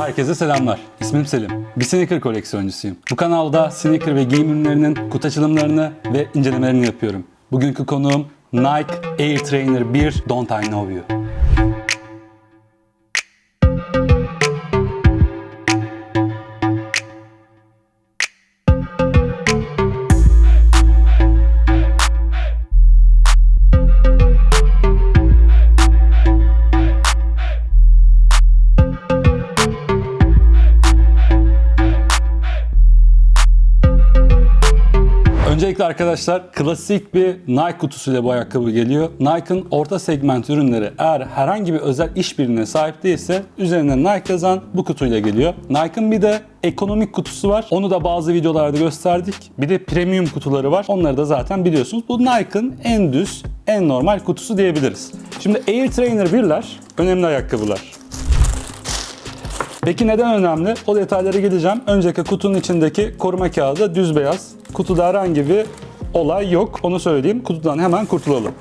Herkese selamlar. İsmim Selim. Bir sneaker koleksiyoncusuyum. Bu kanalda sneaker ve giyim ürünlerinin kutu açılımlarını ve incelemelerini yapıyorum. Bugünkü konuğum Nike Air Trainer 1 Don't I Know You. Öncelikle arkadaşlar klasik bir Nike kutusuyla bu ayakkabı geliyor. Nike'ın orta segment ürünleri eğer herhangi bir özel işbirliğine sahip değilse üzerine Nike yazan bu kutuyla geliyor. Nike'ın bir de ekonomik kutusu var. Onu da bazı videolarda gösterdik. Bir de premium kutuları var. Onları da zaten biliyorsunuz. Bu Nike'ın en düz, en normal kutusu diyebiliriz. Şimdi Air Trainer 1'ler önemli ayakkabılar. Peki neden önemli? O detaylara geleceğim. Önceki kutunun içindeki koruma kağıdı düz beyaz. Kutuda herhangi bir olay yok. Onu söyleyeyim. Kutudan hemen kurtulalım.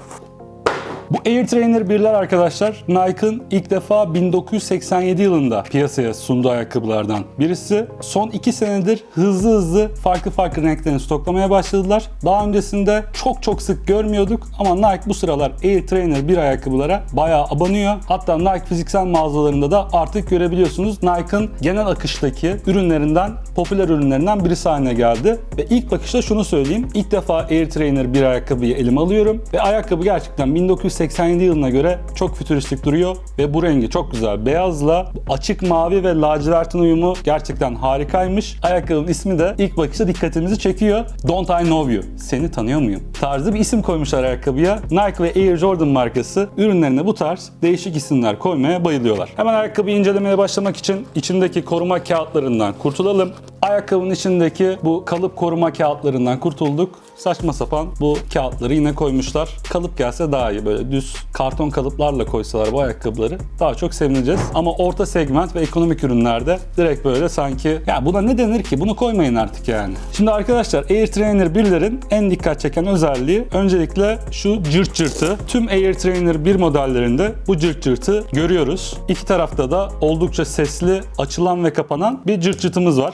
Bu Air Trainer 1'ler arkadaşlar Nike'ın ilk defa 1987 yılında piyasaya sunduğu ayakkabılardan birisi. Son 2 senedir hızlı hızlı farklı farklı renklerini stoklamaya başladılar. Daha öncesinde çok çok sık görmüyorduk ama Nike bu sıralar Air Trainer 1 ayakkabılara bayağı abanıyor. Hatta Nike fiziksel mağazalarında da artık görebiliyorsunuz Nike'ın genel akıştaki ürünlerinden, popüler ürünlerinden birisi haline geldi. Ve ilk bakışta şunu söyleyeyim. İlk defa Air Trainer 1 ayakkabıyı elime alıyorum ve ayakkabı gerçekten 1987 yılına göre çok fütüristik duruyor ve bu rengi çok güzel. Beyazla açık mavi ve lacivertin uyumu gerçekten harikaymış. Ayakkabının ismi de ilk bakışta dikkatimizi çekiyor. Don't I Know You? Seni tanıyor muyum? Tarzı bir isim koymuşlar ayakkabıya. Nike ve Air Jordan markası ürünlerine bu tarz değişik isimler koymaya bayılıyorlar. Hemen ayakkabıyı incelemeye başlamak için içindeki koruma kağıtlarından kurtulalım. Ayakkabının içindeki bu kalıp koruma kağıtlarından kurtulduk. Saçma sapan bu kağıtları yine koymuşlar. Kalıp gelse daha iyi böyle düz karton kalıplarla koysalar bu ayakkabıları daha çok sevineceğiz. Ama orta segment ve ekonomik ürünlerde direkt böyle sanki ya buna ne denir ki bunu koymayın artık yani. Şimdi arkadaşlar Air Trainer 1'lerin en dikkat çeken özelliği öncelikle şu cırt cırtı. Tüm Air Trainer 1 modellerinde bu cırt cırtı görüyoruz. İki tarafta da oldukça sesli açılan ve kapanan bir cırt cırtımız var.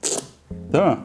Değil mi?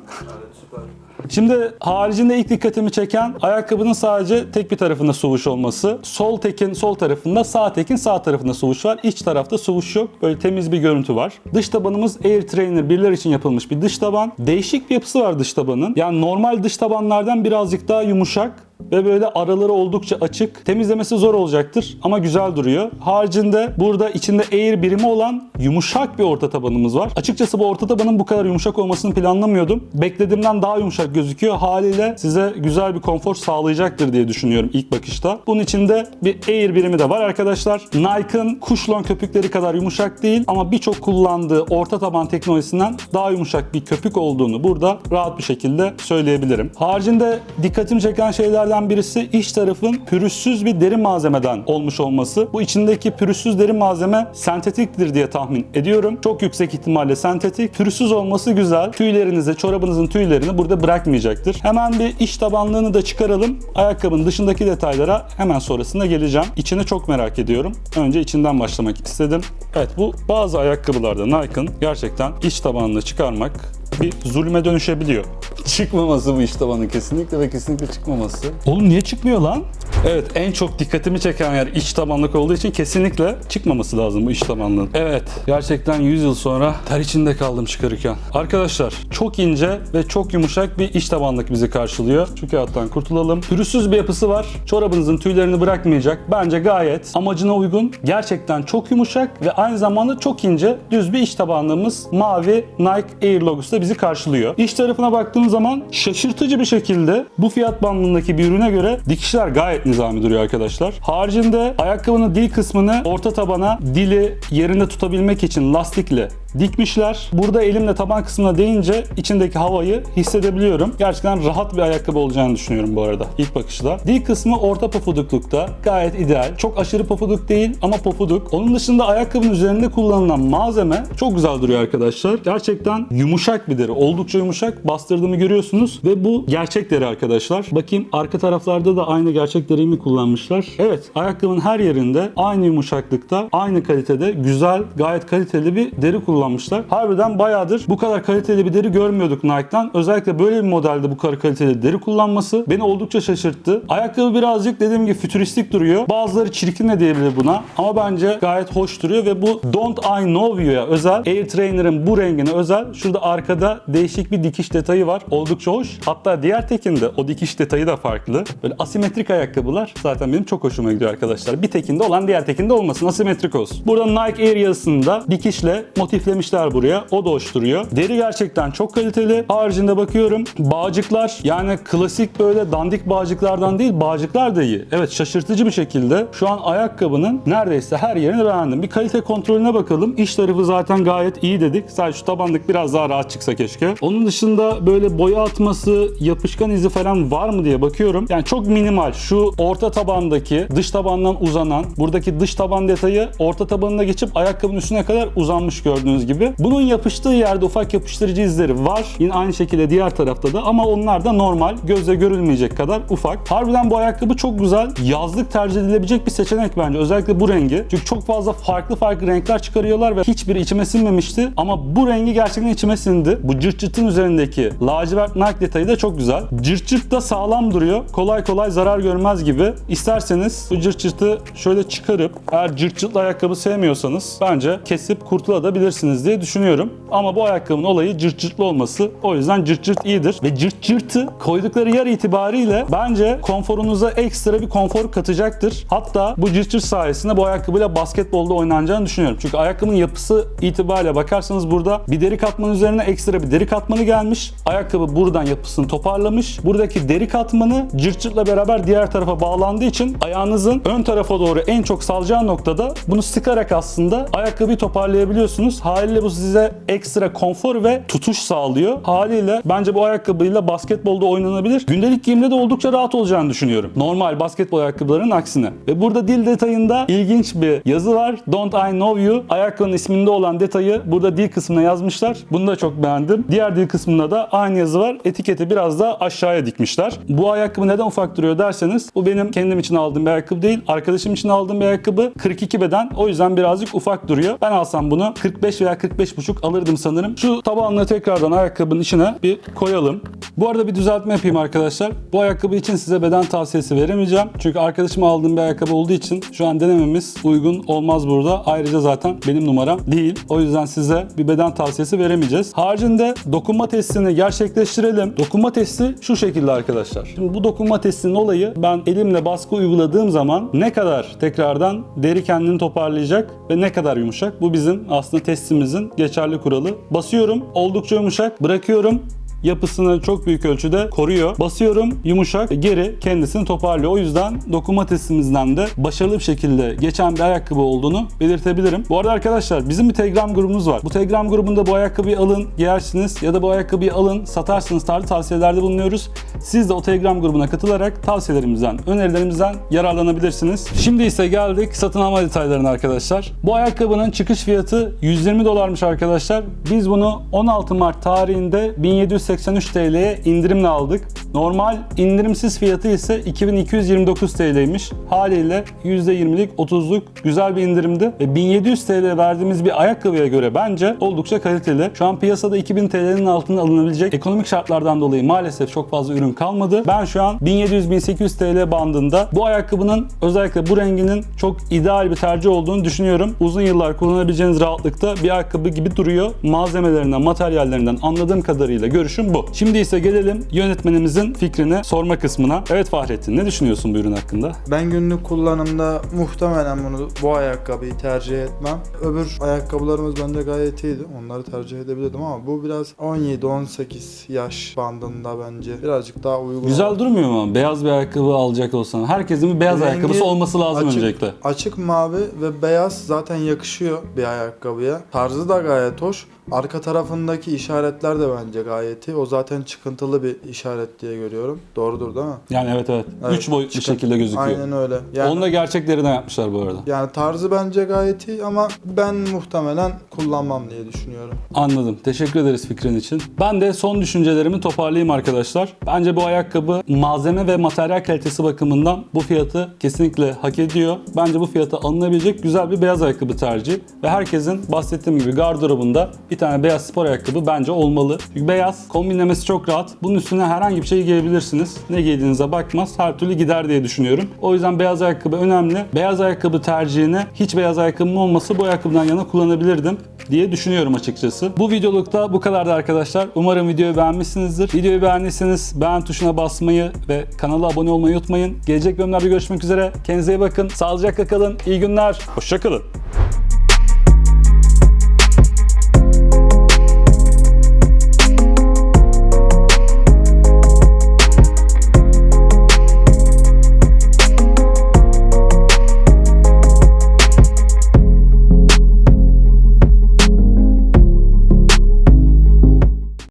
Şimdi haricinde ilk dikkatimi çeken ayakkabının sadece tek bir tarafında suvuş olması. Sol tekin sol tarafında, sağ tekin sağ tarafında suvuş var. İç tarafta suvuş yok. Böyle temiz bir görüntü var. Dış tabanımız Air Trainer birler için yapılmış bir dış taban. Değişik bir yapısı var dış tabanın. Yani normal dış tabanlardan birazcık daha yumuşak ve böyle araları oldukça açık. Temizlemesi zor olacaktır ama güzel duruyor. Haricinde burada içinde Air birimi olan yumuşak bir orta tabanımız var. Açıkçası bu orta tabanın bu kadar yumuşak olmasını planlamıyordum. Beklediğimden daha yumuşak gözüküyor. Haliyle size güzel bir konfor sağlayacaktır diye düşünüyorum ilk bakışta. Bunun içinde bir Air birimi de var arkadaşlar. Nike'ın kuşlon köpükleri kadar yumuşak değil ama birçok kullandığı orta taban teknolojisinden daha yumuşak bir köpük olduğunu burada rahat bir şekilde söyleyebilirim. Haricinde dikkatimi çeken şeylerden birisi iç tarafın pürüzsüz bir deri malzemeden olmuş olması. Bu içindeki pürüzsüz deri malzeme sentetiktir diye tahmin ediyorum. Çok yüksek ihtimalle sentetik. Pürüzsüz olması güzel. Tüylerinizi, çorabınızın tüylerini burada bırakmayacaktır. Hemen bir iç tabanlığını da çıkaralım. Ayakkabının dışındaki detaylara hemen sonrasında geleceğim. İçini çok merak ediyorum. Önce içinden başlamak istedim. Evet bu bazı ayakkabılarda Nike'ın gerçekten iç tabanını çıkarmak bir zulme dönüşebiliyor. Çıkmaması bu iç tabanın kesinlikle ve kesinlikle çıkmaması. Oğlum niye çıkmıyor lan? Evet en çok dikkatimi çeken yer iç tabanlık olduğu için kesinlikle çıkmaması lazım bu iç tabanlığın. Evet gerçekten 100 yıl sonra ter içinde kaldım çıkarırken. Arkadaşlar çok ince ve çok yumuşak bir iç tabanlık bizi karşılıyor. Şu kağıttan kurtulalım. Pürüzsüz bir yapısı var. Çorabınızın tüylerini bırakmayacak. Bence gayet amacına uygun. Gerçekten çok yumuşak ve aynı zamanda çok ince düz bir iç tabanlığımız mavi Nike Air logosu da bizi karşılıyor. İç tarafına baktığım zaman şaşırtıcı bir şekilde bu fiyat bandındaki bir ürüne göre dikişler gayet nizami duruyor arkadaşlar. Haricinde ayakkabının dil kısmını orta tabana dili yerinde tutabilmek için lastikle dikmişler. Burada elimle taban kısmına değince içindeki havayı hissedebiliyorum. Gerçekten rahat bir ayakkabı olacağını düşünüyorum bu arada ilk bakışta. Dil kısmı orta pofuduklukta. Gayet ideal. Çok aşırı pofuduk değil ama pofuduk. Onun dışında ayakkabının üzerinde kullanılan malzeme çok güzel duruyor arkadaşlar. Gerçekten yumuşak bir deri. Oldukça yumuşak. Bastırdığımı görüyorsunuz ve bu gerçek deri arkadaşlar. Bakayım arka taraflarda da aynı gerçek deriyi mi kullanmışlar? Evet. Ayakkabının her yerinde aynı yumuşaklıkta, aynı kalitede güzel, gayet kaliteli bir deri kullanılmış kullanmışlar. Harbiden bayağıdır bu kadar kaliteli bir deri görmüyorduk Nike'dan. Özellikle böyle bir modelde bu kadar kaliteli deri kullanması beni oldukça şaşırttı. Ayakkabı birazcık dediğim gibi fütüristik duruyor. Bazıları çirkin de diyebilir buna ama bence gayet hoş duruyor ve bu Don't I Know You'ya özel Air Trainer'ın bu rengine özel şurada arkada değişik bir dikiş detayı var. Oldukça hoş. Hatta diğer tekinde o dikiş detayı da farklı. Böyle asimetrik ayakkabılar zaten benim çok hoşuma gidiyor arkadaşlar. Bir tekinde olan diğer tekinde olmasın. Asimetrik olsun. Burada Nike Air yazısını da dikişle motiflemişler buraya. O da hoş duruyor. Deri gerçekten çok kaliteli. Haricinde bakıyorum bağcıklar yani klasik böyle dandik bağcıklardan değil bağcıklar da iyi. Evet şaşırtıcı bir şekilde şu an ayakkabının neredeyse her yerini beğendim. Bir kalite kontrolüne bakalım. İç tarafı zaten gayet iyi dedik. Sadece şu tabanlık biraz daha rahat çıksa keşke. Onun dışında böyle boya atması, yapışkan izi falan var mı diye bakıyorum. Yani çok minimal. Şu orta tabandaki dış tabandan uzanan buradaki dış taban detayı orta tabanına geçip ayakkabının üstüne kadar uzanmış gördüğünüz gibi. Bunun yapıştığı yerde ufak yapıştırıcı izleri var. Yine aynı şekilde diğer tarafta da ama onlar da normal. Gözle görülmeyecek kadar ufak. Harbiden bu ayakkabı çok güzel. Yazlık tercih edilebilecek bir seçenek bence. Özellikle bu rengi. Çünkü çok fazla farklı farklı renkler çıkarıyorlar ve hiçbiri içime sinmemişti. Ama bu rengi gerçekten içime sindi. Bu cırt cırtın üzerindeki lacivert Nike detayı da çok güzel. Cırt cırt da sağlam duruyor. Kolay kolay zarar görmez gibi. İsterseniz bu cırt cırtı şöyle çıkarıp eğer cırt cırtlı ayakkabı sevmiyorsanız bence kesip kurtulabilirsiniz diye düşünüyorum. Ama bu ayakkabının olayı cırt cırtlı olması. O yüzden cırt cırt iyidir. Ve cırt cırtı koydukları yer itibariyle bence konforunuza ekstra bir konfor katacaktır. Hatta bu cırt cırt sayesinde bu ayakkabıyla basketbolda oynanacağını düşünüyorum. Çünkü ayakkabının yapısı itibariyle bakarsanız burada bir deri katmanı üzerine ekstra bir deri katmanı gelmiş. Ayakkabı buradan yapısını toparlamış. Buradaki deri katmanı cırt cırtla beraber diğer tarafa bağlandığı için ayağınızın ön tarafa doğru en çok salacağı noktada bunu sıkarak aslında ayakkabıyı toparlayabiliyorsunuz. Haliyle bu size ekstra konfor ve tutuş sağlıyor. Haliyle bence bu ayakkabıyla basketbolda oynanabilir. Gündelik giyimde de oldukça rahat olacağını düşünüyorum. Normal basketbol ayakkabılarının aksine. Ve burada dil detayında ilginç bir yazı var. Don't I know you. Ayakkabının isminde olan detayı burada dil kısmına yazmışlar. Bunu da çok beğendim. Diğer dil kısmında da aynı yazı var. Etiketi biraz daha aşağıya dikmişler. Bu ayakkabı neden ufak duruyor derseniz bu benim kendim için aldığım bir ayakkabı değil. Arkadaşım için aldığım bir ayakkabı. 42 beden. O yüzden birazcık ufak duruyor. Ben alsam bunu 45 veya 45,5 alırdım sanırım. Şu tabanını tekrardan ayakkabının içine bir koyalım. Bu arada bir düzeltme yapayım arkadaşlar. Bu ayakkabı için size beden tavsiyesi veremeyeceğim. Çünkü arkadaşıma aldığım bir ayakkabı olduğu için şu an denememiz uygun olmaz burada. Ayrıca zaten benim numaram değil. O yüzden size bir beden tavsiyesi veremeyeceğiz. Haricinde dokunma testini gerçekleştirelim. Dokunma testi şu şekilde arkadaşlar. Şimdi bu dokunma testinin olayı ben elimle baskı uyguladığım zaman ne kadar tekrardan deri kendini toparlayacak ve ne kadar yumuşak. Bu bizim aslında testimizin geçerli kuralı. Basıyorum oldukça yumuşak. Bırakıyorum yapısını çok büyük ölçüde koruyor. Basıyorum yumuşak geri kendisini toparlıyor. O yüzden dokunma testimizden de başarılı bir şekilde geçen bir ayakkabı olduğunu belirtebilirim. Bu arada arkadaşlar bizim bir Telegram grubumuz var. Bu Telegram grubunda bu ayakkabıyı alın giyersiniz ya da bu ayakkabıyı alın satarsınız tarzı tavsiyelerde bulunuyoruz. Siz de o Telegram grubuna katılarak tavsiyelerimizden, önerilerimizden yararlanabilirsiniz. Şimdi ise geldik satın alma detaylarına arkadaşlar. Bu ayakkabının çıkış fiyatı 120 dolarmış arkadaşlar. Biz bunu 16 Mart tarihinde 1783 TL'ye indirimle aldık. Normal indirimsiz fiyatı ise 2229 TL'ymiş. Haliyle %20'lik 30'luk güzel bir indirimdi. Ve 1700 TL verdiğimiz bir ayakkabıya göre bence oldukça kaliteli. Şu an piyasada 2000 TL'nin altında alınabilecek ekonomik şartlardan dolayı maalesef çok fazla ürün kalmadı. Ben şu an 1700-1800 TL bandında bu ayakkabının özellikle bu renginin çok ideal bir tercih olduğunu düşünüyorum. Uzun yıllar kullanabileceğiniz rahatlıkta bir ayakkabı gibi duruyor. Malzemelerinden, materyallerinden anladığım kadarıyla görüşüm bu. Şimdi ise gelelim yönetmenimizin fikrini sorma kısmına. Evet Fahrettin ne düşünüyorsun bu ürün hakkında? Ben günlük kullanımda muhtemelen bunu bu ayakkabıyı tercih etmem. Öbür ayakkabılarımız bende gayet iyiydi. Onları tercih edebilirdim ama bu biraz 17-18 yaş bandında bence. Birazcık daha uygun. Güzel durmuyor mu? Beyaz bir ayakkabı alacak olsan. Herkesin bir beyaz Rengi ayakkabısı olması lazım açık, öncelikle. Açık mavi ve beyaz zaten yakışıyor bir ayakkabıya. Tarzı da gayet hoş. Arka tarafındaki işaretler de bence gayet iyi. O zaten çıkıntılı bir işaret diye görüyorum. Doğrudur değil mi? Yani evet evet. Evet, Üç boyutlu çıkın- şekilde gözüküyor. Aynen öyle. Yani, Onu da gerçeklerinden yapmışlar bu arada. yani tarzı bence gayet iyi ama ben muhtemelen kullanmam diye düşünüyorum. Anladım. Teşekkür ederiz fikrin için. Ben de son düşüncelerimi toparlayayım arkadaşlar. Bence bu ayakkabı malzeme ve materyal kalitesi bakımından bu fiyatı kesinlikle hak ediyor. Bence bu fiyata alınabilecek güzel bir beyaz ayakkabı tercihi. Ve herkesin bahsettiğim gibi gardırobunda bir tane beyaz spor ayakkabı bence olmalı. Çünkü beyaz kombinlemesi çok rahat. Bunun üstüne herhangi bir şey giyebilirsiniz. Ne giydiğinize bakmaz. Her türlü gider diye düşünüyorum. O yüzden beyaz ayakkabı önemli. Beyaz ayakkabı tercihini hiç beyaz ayakkabım olmasa bu ayakkabıdan yana kullanabilirdim diye düşünüyorum açıkçası. Bu videolukta bu kadardı arkadaşlar. Umarım videoyu beğenmişsinizdir. Videoyu beğendiyseniz beğen tuşuna basmayı ve kanala abone olmayı unutmayın. Gelecek bölümlerde görüşmek üzere. Kendinize iyi bakın. Sağlıcakla kalın. İyi günler. Hoşçakalın.